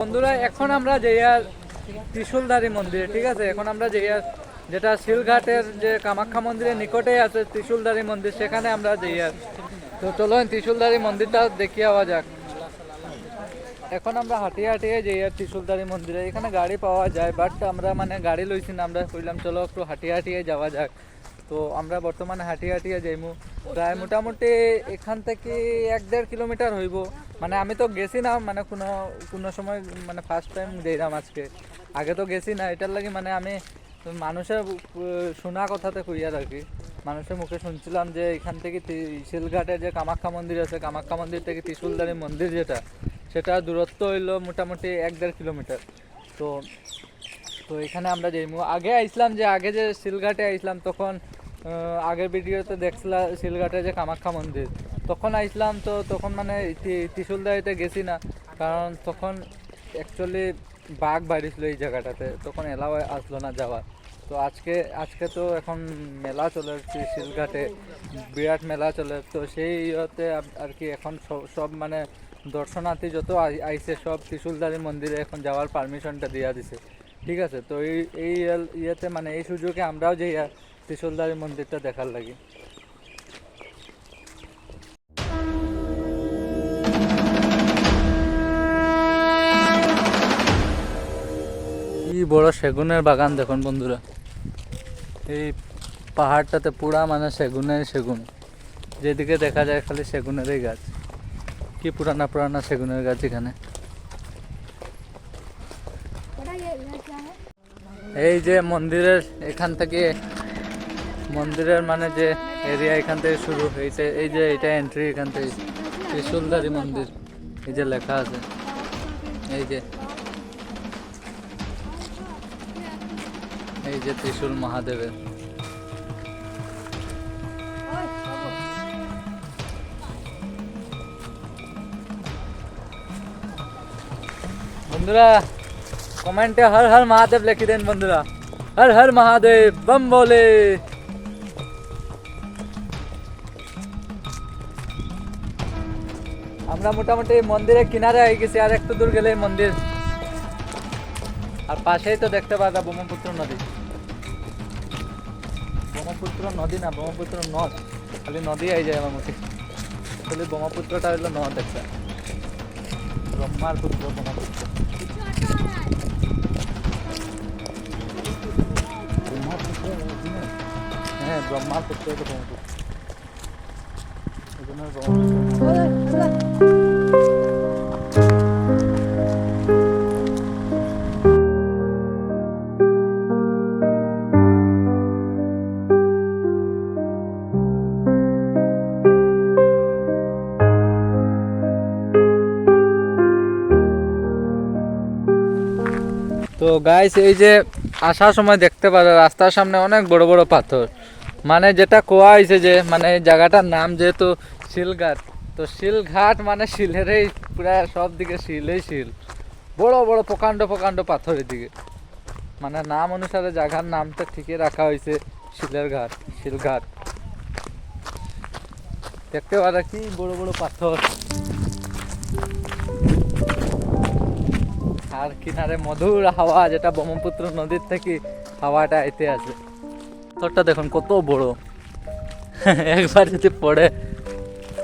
বন্ধুরা, এখন আমরা যেয়ার ত্রিশুলধারী মন্দিরে, ঠিক আছে? এখন আমরা যেয়ার যেটা শিলঘাটের যে কামাখ্যা মন্দিরের নিকটে আছে ত্রিশুলধারী মন্দির, সেখানে আমরা যেয়ার তো চলো ত্রিশুলধারী মন্দিরটা দেখিয়ে আওয়া যাক। এখন আমরা হাঁটিয়ে হাঁটিয়ে আর ত্রিশুলধারী মন্দিরে, এখানে গাড়ি পাওয়া যায় বাট আমরা মানে গাড়ি লইছি না, আমরা কইলাম, চলো একটু হাঁটিয়ে হাঁটিয়ে যাওয়া যাক। তো আমরা বর্তমানে হাঁটিয়ে হাঁটিয়ে যাইমু। প্রায় মোটামুটি এখান থেকে এক দেড় কিলোমিটার হইব। মানে আমি তো গেছি না মানে কোনো কোনো সময় মানে ফার্স্ট টাইম যাইলাম আজকে। আগে তো গেছি না, এটার লাগে মানে আমি মানুষের শোনা কথাতে কইয়া রাখি মানুষের মুখে শুনছিলাম যে এখান থেকে শিলঘাটে যে কামাখ্যা মন্দির আছে, কামাখ্যা মন্দির থেকে ত্রিশুলদারি মন্দির যেটা, সেটা দূরত্ব হইল মোটামুটি এক দেড় কিলোমিটার। তো তো এখানে আমরা যাইমু। আগে আইসলাম যে, আগে যে শিলঘাটে আইসলাম, তখন আগের ভিডিওতে দেখছিলাম শিলঘাটে যে কামাখ্যা মন্দির। তখন আইসলাম তো তখন মানে তি- ত্রিশুলদারিতে গেছি না। কারণ তখন অ্যাকচুয়ালি বাঘ বাড়িছিল এই জায়গাটাতে। তখন এলাও আসলো না যাওয়ার। তো আজকে আজকে তো এখন মেলা চলে শিলঘাটে। বিরাট মেলা চলে তো সেই ইয়েতে আর কি এখন সব- মানে দর্শনার্থী যত আইসে সব ত্রিশুলদারি মন্দিরে এখন যাওয়ার পারমিশনটা দিয়া দিছে। ঠিক আছে? তো এই এই ইয়েতে মানে এই সুযোগে আমরাও আর ত্রিশুলদারি মন্দিরটা দেখার লাগে। বড় সেগুনের বাগান দেখুন বন্ধুরা। এই পাহাড়টাতে পুরা মানে সেগুনের সেগুন। যেদিকে দেখা যায় খালি সেগুনেরই গাছ। কি পুরানা পুরানা সেগুনের গাছ এখানে। এই যে মন্দিরের এখান থেকে মন্দিরের মানে যে এরিয়া এখান থেকে শুরু হয়েছে, এই যে এটা এন্ট্রি এখান থেকে ত্রিশুলদারি মন্দির, এই যে লেখা আছে, এই যে এই যে ত্রিশুল মহাদেবের। বন্ধুরা কমেন্টে হর হর মহাদেব লিখে দেন বন্ধুরা। হর হর মহাদেব বম বলে আমরা মোটামুটি মন্দিরের কিনারে হয়ে গেছি, আর একটু দূর গেলে মন্দির। আর পাশেই তো দেখতে পাতা ব্রহ্মপুত্র নদী। ব্রহ্মপুত্র নদী না, ব্রহ্মপুত্র নদ। খালি নদী আই যায় আমার মুখে খালি ব্রহ্মপুত্রটা হইল নদ একটা। ব্রহ্মার পুত্র ব্রহ্মপুত্র। হ্যাঁ ব্রহ্মার পুত্র হলো ব্রহ্মপুত্র। তো গাইস এই যে আসার সময় দেখতে পারো রাস্তার সামনে অনেক বড় বড় পাথর। মানে যেটা কোয়া হয়েছে যে মানে জায়গাটার নাম যেহেতু শিলঘাট, তো শিলঘাট মানে শিলেরই পুরা সব দিকে শিলেই শিল। বড় বড় প্রকাণ্ড প্রকাণ্ড পাথর এদিকে মানে নাম অনুসারে জায়গার নামটা ঠিকই রাখা হয়েছে শিলের ঘাট শিলঘাট। দেখতে পারা কি বড় বড় পাথর। আর কিনারে মধুর হাওয়া, যেটা ব্রহ্মপুত্র নদীর থেকে হাওয়াটা এতে আছে। পাথরটা দেখুন, কত বড়। একবার যদি পড়ে,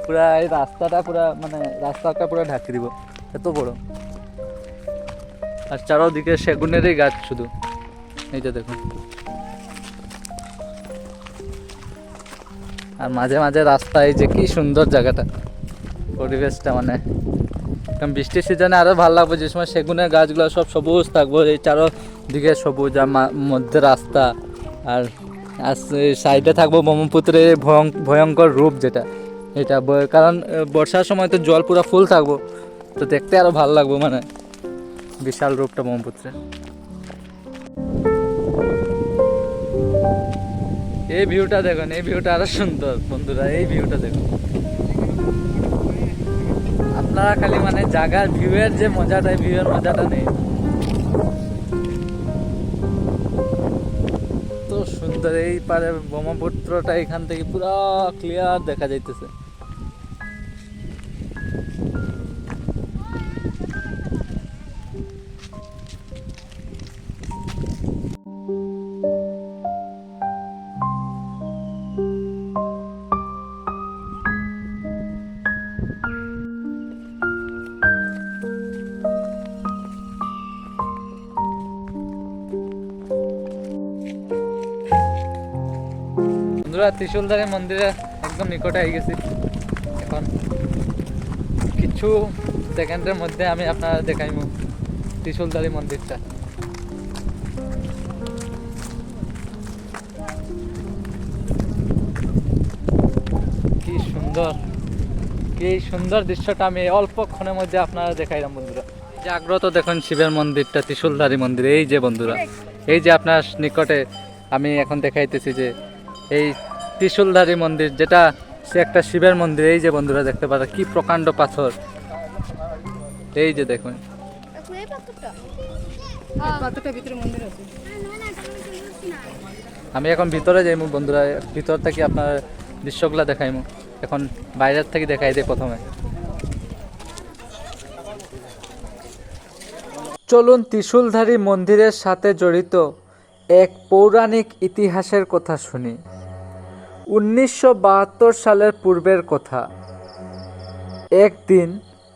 পুরা এই রাস্তাটা পুরা মানে রাস্তাটা পুরো ঢাকি দিব। এত বড়। আর চারোদিকে সেগুনেরই গাছ শুধু। এই যে দেখুন। আর মাঝে মাঝে রাস্তা, এই যে কি সুন্দর জায়গাটা। পরিবেশটা মানে। কারণ বৃষ্টির সিজনে আরও ভালো লাগবে, যে সময় সেগুনের গাছগুলো সব সবুজ থাকব, এই চারোদিকে সবুজ আর মধ্যে রাস্তা। আর সাইডে থাকব ব্রহ্মপুত্রের ভয়ং- ভয়ঙ্কর রূপ যেটা। এটা কারণ বর্ষার সময় তো জল পুরো ফুল থাকব। তো দেখতে আরও ভালো লাগবো মানে। বিশাল রূপটা ব্রহ্মপুত্রের। এই ভিউটা দেখুন, এই ভিউটা আরও সুন্দর বন্ধুরা, এই ভিউটা দেখুন। আপনারা খালি মানে জায়গার ভিউয়ের যে মজাটা ভিউয়ের মজাটা নেই। তো এই পারে ব্রহ্মপুত্রটা এখান থেকে পুরো ক্লিয়ার দেখা যাইতেছে। বন্ধুরা ত্রিশুলধারী মন্দিরে একদম নিকটে হয়ে গেছি। এখন কিছু সেকেন্ডের মধ্যে আমি আপনারা দেখাইমু ত্রিশুলধারী মন্দিরটা। কি সুন্দর কি সুন্দর দৃশ্যটা আমি অল্পক্ষণের মধ্যে আপনারা দেখাইলাম বন্ধুরা। জাগ্রত দেখুন শিবের মন্দিরটা, ত্রিশুলধারী মন্দির, এই যে বন্ধুরা, এই যে আপনার নিকটে আমি এখন দেখাইতেছি যে এই ত্রিশুলধারী মন্দির যেটা সে একটা শিবের মন্দির। এই যে বন্ধুরা দেখতে পারা কি প্রকাণ্ড পাথর। এই যে দেখুন। আমি এখন ভিতরে যাইমু বন্ধুরা ভিতর থেকে আপনার দৃশ্যগুলো দেখাইমু। এখন বাইরের থেকে দেখাই দিই প্রথমে। চলুন ত্রিশূলধারী মন্দিরের সাথে জড়িত এক পৌরাণিক ইতিহাসের কথা শুনি। উনিশশো বাহাত্তর সালের পূর্বের কথা। একদিন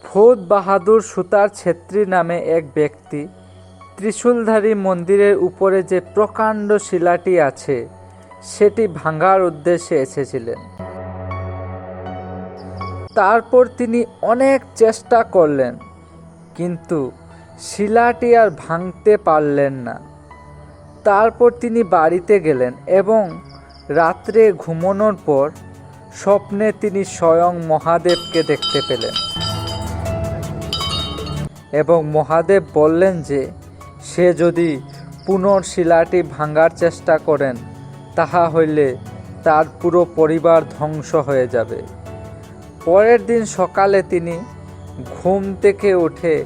ফৌদ বাহাদুর সুতার ছেত্রী নামে এক ব্যক্তি ত্রিশূলধারী মন্দিরের উপরে যে প্রকাণ্ড শিলাটি আছে, সেটি ভাঙার উদ্দেশ্যে এসেছিলেন। তারপর তিনি অনেক চেষ্টা করলেন, কিন্তু শিলাটি আর ভাঙতে পারলেন না। তারপর তিনি বাড়িতে গেলেন এবং রাত্রে ঘুমানোর পর স্বপ্নে তিনি স্বয়ং মহাদেবকে দেখতে পেলেন। এবং মহাদেব বললেন যে, সে যদি পুনর্শিলাটি ভাঙার চেষ্টা করেন, তাহা হইলে তার পুরো পরিবার ধ্বংস হয়ে যাবে। পরের দিন সকালে তিনি ঘুম থেকে উঠে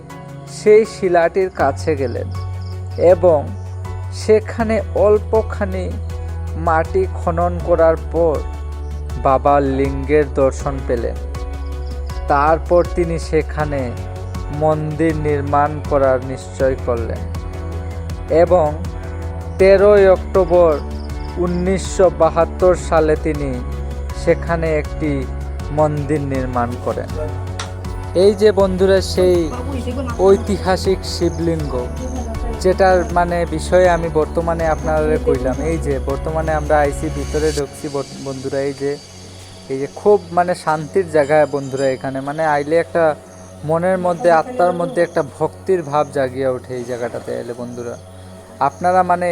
সেই শিলাটির কাছে গেলেন এবং সেখানে অল্পখানি মাটি খনন করার পর বাবা লিঙ্গের দর্শন পেলেন। তারপর তিনি সেখানে মন্দির নির্মাণ করার নিশ্চয় করলেন এবং তেরোই অক্টোবর উনিশশো বাহাত্তর সালে তিনি সেখানে একটি মন্দির নির্মাণ করেন। এই যে বন্ধুরা, সেই ঐতিহাসিক শিবলিঙ্গ যেটার মানে বিষয়ে আমি বর্তমানে আপনারা কইলাম, এই যে বর্তমানে আমরা আইসি, ভিতরে ঢুকছি বন্ধুরা, এই যে এই যে খুব মানে শান্তির জায়গা বন্ধুরা এখানে মানে আইলে একটা মনের মধ্যে, আত্মার মধ্যে একটা ভক্তির ভাব জাগিয়ে ওঠে এই জায়গাটাতে এলে বন্ধুরা। আপনারা মানে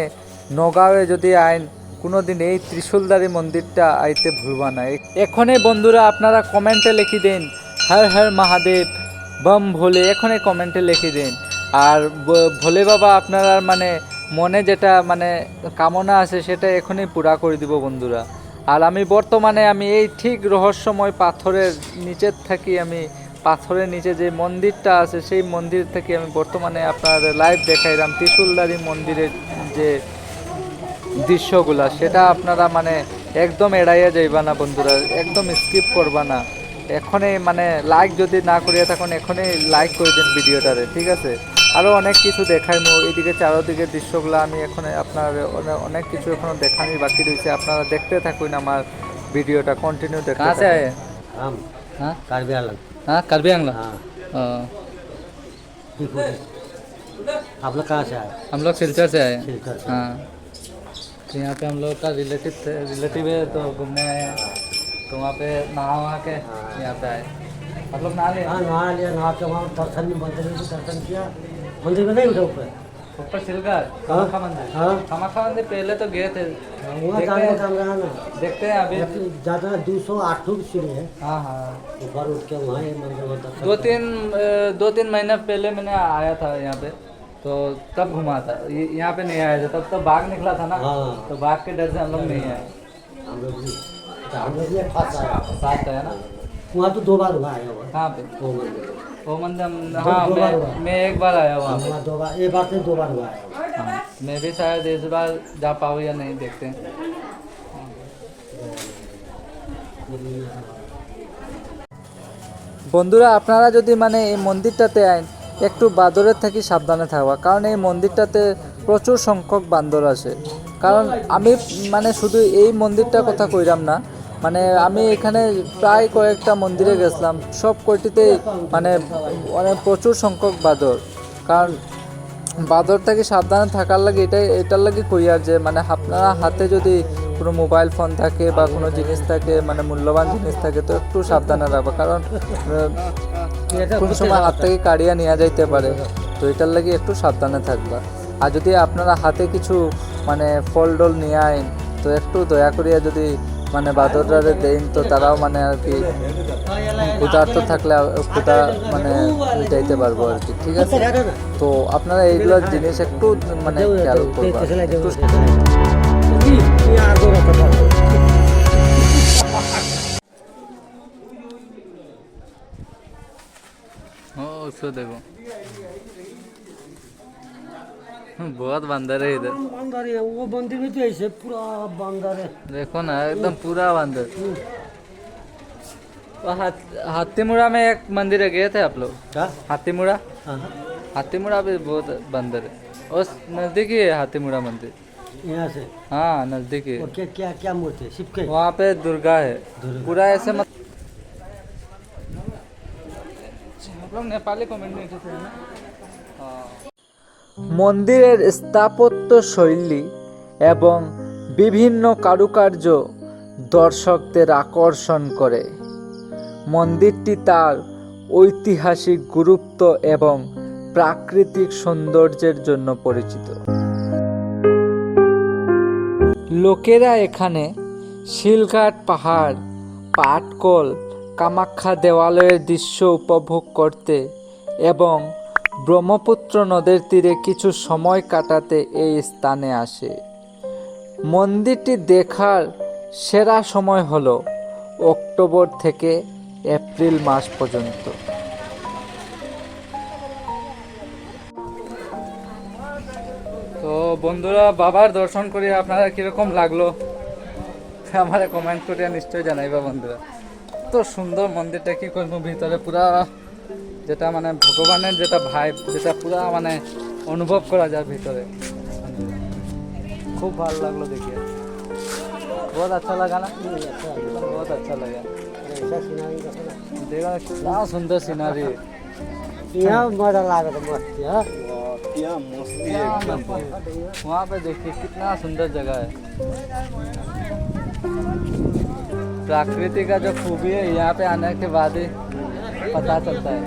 নগাঁওয়ে যদি আইন, কোনোদিন এই ত্রিশূলদারি মন্দিরটা আইতে ভুলবা না। এখনই বন্ধুরা আপনারা কমেন্টে লিখি দিন, হর হর মহাদেব, বম ভোলে, এখনই কমেন্টে লিখে দিন। আর ভোলে বাবা, আপনার মানে মনে যেটা মানে কামনা আছে, সেটা এখনই পুরা করে দিব বন্ধুরা। আর আমি বর্তমানে আমি এই ঠিক রহস্যময় পাথরের নিচের থাকি আমি, পাথরের নিচে যে মন্দিরটা আছে, সেই মন্দির থেকে আমি বর্তমানে আপনার লাইভ দেখাইলাম ত্রিশুলদারি মন্দিরের যে দৃশ্যগুলা, সেটা আপনারা মানে একদম এড়াইয়া যাইবা না বন্ধুরা, একদম স্কিপ করবা না। এখনই মানে লাইক যদি না করিয়া থাকুন, এখনই লাইক করে দিন ভিডিওটারে, ঠিক আছে? আরও অনেক কিছু দেখাইমু এইদিকে চারোদিকে দৃশ্যগুলো আমি এখন আপনার অনে- অনেক কিছু এখনো দেখানি বাকি রয়েছে আপনারা দেখতে থাকুন আমার ভিডিওটা কন্টিনিউ দেখতে कहाँ से आए থাকুন। हम हाँ कार्बी आलम हाँ करबी आंगला हाँ हाँ, त्रिपुरी आप लोग कहाँ से आए हम लोग सिलचर से आए हैं सिलचर से। हाँ तो यहाँ पे हम लोग का रिलेटिव थे रिलेटिव है तो घूमने आए हैं तो वहाँ पे नहा वहा के यहाँ पे आए आप लोग नहा लिए हाँ नहा लिया नहा के वहाँ दर्शन भी मंदिर में भी दर्शन किया मंदिर में नहीं उठे ऊपर? ऊपर सिलकर हाँ। कामाख्या मंदिर। हाँ? कामाख्या मंदिर पहले तो गए थे। वहाँ देखते जाने हैं। का काम रहा ना देखते हैं अभी। ज़्यादा दो सौ आठ सीढ़ी है। हाँ हाँ। ऊपर उठ के वहाँ ये मंदिर दर्शन दो तीन दो तीन महीने पहले मैंने आया था यहाँ पे। तो तब घुमा था। यहाँ पे नहीं आया था। तब तो बाघ निकला था ना। हाँ। तो बाघ के डर से हम लोग नहीं आए। हम लोग भी अच्छा, हम लोग साथ है ना? वहाँ तो दो बार हुआ है। वहाँ कहाँ पे? वो मंदिर। वो मंदिर हम- दो- हाँ दो बार मैं, हुआ। मैं एक बार आया वहाँ पे वहाँ दो बार एक बार से दो बार हुआ है हाँ, मैं भी शायद इस बार जा पाऊँ या नहीं देखते हैं বন্ধুরা আপনারা যদি মানে এই মন্দিরটাতে আইন একটু বাদরের থেকে সাবধানে থাকবা কারণ এই মন্দিরটাতে প্রচুর সংখ্যক বান্দর আছে কারণ আমি মানে শুধু এই মন্দিরটার কথা কইরাম না মানে আমি এখানে প্রায় কয়েকটা মন্দিরে গেছিলাম। সব কয়টিতেই মানে অনেক প্রচুর সংখ্যক বাদর। কারণ বাদর থেকে সাবধানে থাকার লাগে? এটাই, এটার লাগে কই আর যে মানে আপনারা হাতে যদি কোনো মোবাইল ফোন থাকে বা কোনো জিনিস থাকে মানে মূল্যবান জিনিস থাকে, তো একটু সাবধানে রাখবা। কারণ কোন সময় হাত থেকে কাড়িয়া নেওয়া যাইতে পারে। তো এটার লাগি একটু সাবধানে থাকবা। আর যদি আপনারা হাতে কিছু মানে ফল ডল নিয়ে আইন, তো একটু দয়া করিয়া যদি মানে বাদরটারে দেন তো তারাও মানে আর কি ক্ষুধার্ত থাকলে ক্ষুধা মানে যাইতে পারব আর কি, ঠিক আছে? তো আপনারা এইগুলো জিনিস একটু মানে খেয়াল করবেন। ও দেখো। बहुत बंदर है इधर। बंदर है वो मंदिर में तो ऐसे पूरा बंदर है। देखो ना एकदम पूरा बंदर। हाथ हाथीमुड़ा में एक मंदिर है गए थे आप लोग? हाथीमुड़ा? हाँ, हाथीमुड़ा भी बहुत बंदर है। उस नज़दीक ही है हाथीमुड़ा मंदिर। यहाँ से? हाँ नज़दीक ही है। क्या क्या क्या मूर्ति है? शिव के? वहाँ पे दुर्गा है। पूरा ऐसे मत आप लोग नेपाली कमेंट नहीं करते हैं ना? মন্দিরের স্থাপত্য শৈলী এবং বিভিন্ন কারুকার্য দর্শকদের আকর্ষণ করে। মন্দিরটি তার ঐতিহাসিক গুরুত্ব এবং প্রাকৃতিক সৌন্দর্যের জন্য পরিচিত। লোকেরা এখানে শিলঘাট পাহাড়, পাটকল, কামাখ্যা দেওয়ালয়ের দৃশ্য উপভোগ করতে এবং ব্রহ্মপুত্র নদের তীরে কিছু সময় কাটাতে এই স্থানে আসে। মন্দিরটি দেখার সেরা সময় হলো অক্টোবর থেকে এপ্রিল মাস পর্যন্ত। তো বন্ধুরা, বাবার দর্শন করে আপনারা কীরকম লাগল? আমার কমেন্ট করে নিশ্চয়ই জানাইবা বন্ধুরা। তো সুন্দর মন্দিরটা কি করব ভিতরে পুরা যেটা মানে ভগবানের যেটা ভাইব যেটা পুরা মানে অনুভব করা যায় ভিতরে খুব ভালো লাগলো দেখে बहुत अच्छा लगा ना बहुत अच्छा लगा ऐसा सिनारी देखो ना। देखो ना, कितना सुंदर सीनरी है यहाँ मजा लागत मस्त हाँ वहाँ पे देखिए कितना सुंदर जगह है प्रकृति का जो खूबी है यहाँ पे आने के बाद ही पता चलता है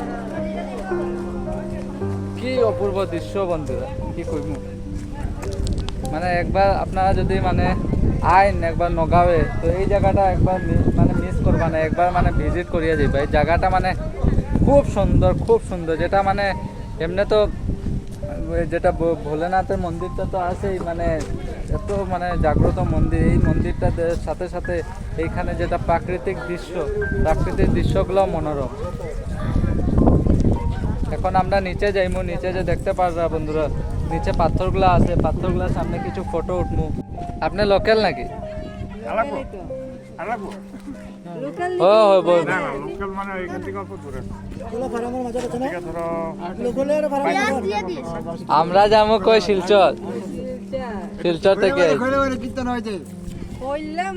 কি অপূর্ব দৃশ্য বন্ধুরা, কি কইম? মানে একবার আপনারা যদি মানে আইন একবার নগাঁওয়ে, তো এই জায়গাটা একবার মানে মিস করবা না, একবার মানে ভিজিট করিয়া যাইবা। এই জায়গাটা মানে খুব সুন্দর খুব সুন্দর। যেটা মানে এমনি তো যেটা ভোলেনাথের মন্দিরটা তো আছেই মানে এত মানে জাগ্রত মন্দির। এই মন্দিরটার সাথে সাথে এইখানে যেটা প্রাকৃতিক দৃশ্য, প্রাকৃতিক দৃশ্যগুলো মনোরম। এখন আমরা নিচে যাইমু নিচে যে দেখতে পারবা বন্ধুরা নিচে পাথরগুলো আছে পাথরগুলোর সামনে কিছু ফটো উঠমু। আপনি লোকাল নাকি? ও লোকাল মানে আমরা যাব কই শিলচর? শিলচর। থেকে। বুঝলাম।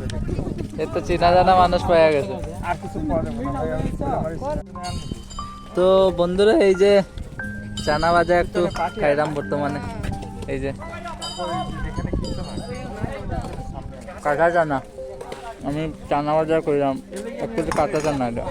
চামচ করে এ তো চেনা জানা মানুষ পাওয়া গেছে। তো বন্ধুরা এই যে চানা ভাজা একটু খাইলাম বর্তমানে। এই যে কাঁচা চানা। আমি চানা ভাজা করলাম একটু কাঁচা চানা এটা।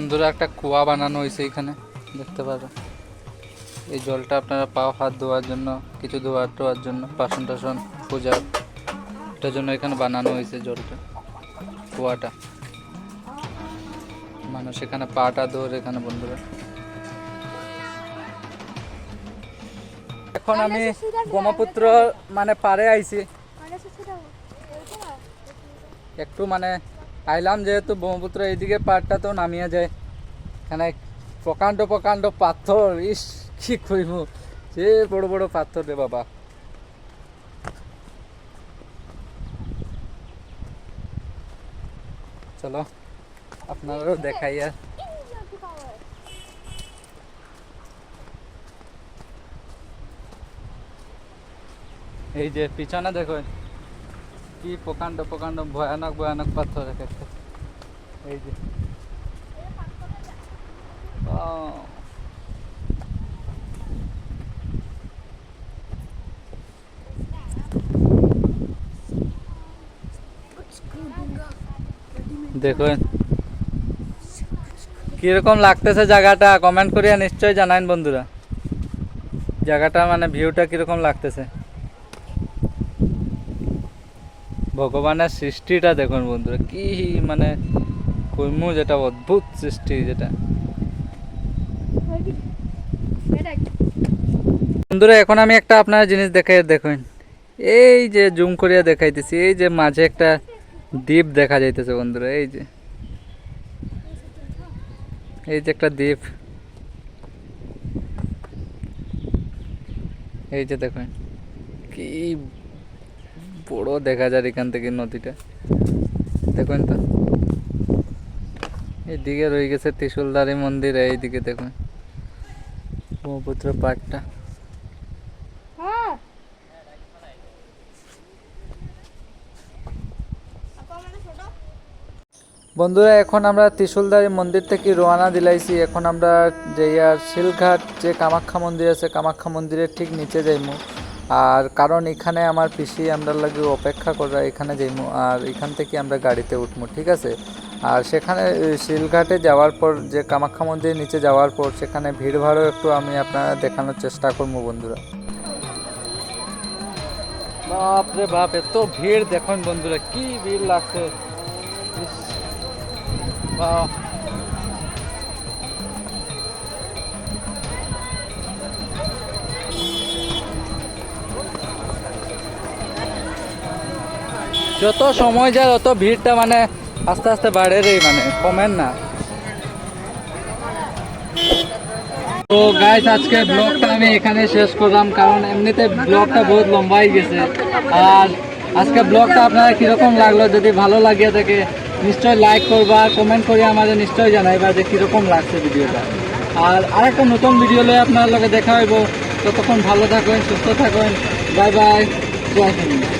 যে বন্ধুরা একটা কুয়া বানানো হয়েছে এখানে দেখতে পারো এই জলটা আপনারা পাও হাত ধোয়ার জন্য কিছু ধোয়ার টোয়ার জন্য বাসন টাসন পূজা এটার জন্য এখানে বানানো হয়েছে জলটা কুয়াটা। মানুষ এখানে পাটা ধরে এখানে বন্ধুরা। এখন আমি ব্রহ্মপুত্র মানে পারে আইছি। একটু মানে আইলাম যেহেতু ব্রহ্মপুত্র এইদিকে পাড়টা তো নামিয়ে যায়। এখানে প্রকাণ্ড প্রকাণ্ড পাথর, ইস, কি কইব? সে বড় বড় পাথর রে বাবা। চলো আপনারাও দেখাই আর। এই যে পিছনে দেখো কি প্রকাণ্ড প্রকাণ্ড ভয়ানক ভয়ানক পাথর এক একটা এই যে। আহ, দেখুন। কীরকম লাগতেছে জায়গাটা? কমেন্ট করিয়া নিশ্চয়ই জানাইন বন্ধুরা। জায়গাটা মানে ভিউটা কীরকম লাগতেছে? ভগবানের সৃষ্টিটা দেখুন বন্ধুরা, কি মানে কইমু যেটা, অদ্ভুত সৃষ্টি যেটা। বন্ধুরা, এখন আমি একটা আপনার জিনিস দেখাই, দেখুন। এই যে জুম করিয়া দেখাইতেছি, এই যে মাঝে একটা দ্বীপ দেখা যাইতেছে বন্ধুরা, এই যে। এই যে একটা দ্বীপ। এই যে দেখুন, কি বড় দেখা যায় এখান থেকে নদীটা। দেখুন তো। এইদিকে রয়ে গেছে ত্রিশুলদারি মন্দির, এইদিকে দেখুন। ব্রহ্মপুত্র পার্কটা বন্ধুরা, এখন আমরা ত্রিশুলদারি মন্দির থেকে রওনা দিলাইছি। এখন আমরা যাইয়া শিলঘাট যে কামাখ্যা মন্দির আছে, কামাখ্যা মন্দিরের ঠিক নিচে যাইমু। আর কারণ এখানে আমার পিসি আমরা লাগে অপেক্ষা করা এখানে যাইমু আর এখান থেকে আমরা গাড়িতে উঠবো ঠিক আছে? আর সেখানে শিলঘাটে যাওয়ার পর যে কামাখ্যা মন্দির নিচে যাওয়ার পর সেখানে ভিড়ভাড়ও একটু আমি আপনারা দেখানোর চেষ্টা করব বন্ধুরা। বাপরে বাপ এত ভিড় দেখুন বন্ধুরা কি ভিড় লাগছে। ইস, যত সময় যায়, তত ভিড়টা মানে আস্তে আস্তে বাড়ে রে মানে কমেন না। তো গাইস আজকে ব্লগটা আমি এখানে শেষ করলাম, কারণ এমনিতে ব্লগটা বহুত লম্বাই গেছে। আর আজকে ব্লগটা আপনারা কীরকম লাগল, যদি ভালো লাগিয়ে থাকে, নিশ্চয় লাইক করবা কমেন্ট করে আমাদের নিশ্চয়ই জানাইবা যে কীরকম লাগছে ভিডিওটা আর আরেকটা নতুন ভিডিও লয়ে আপনার লগে দেখা হইব। ততক্ষণ ভালো থাকুন সুস্থ থাকুন বাই বাই জয় হিন্দ।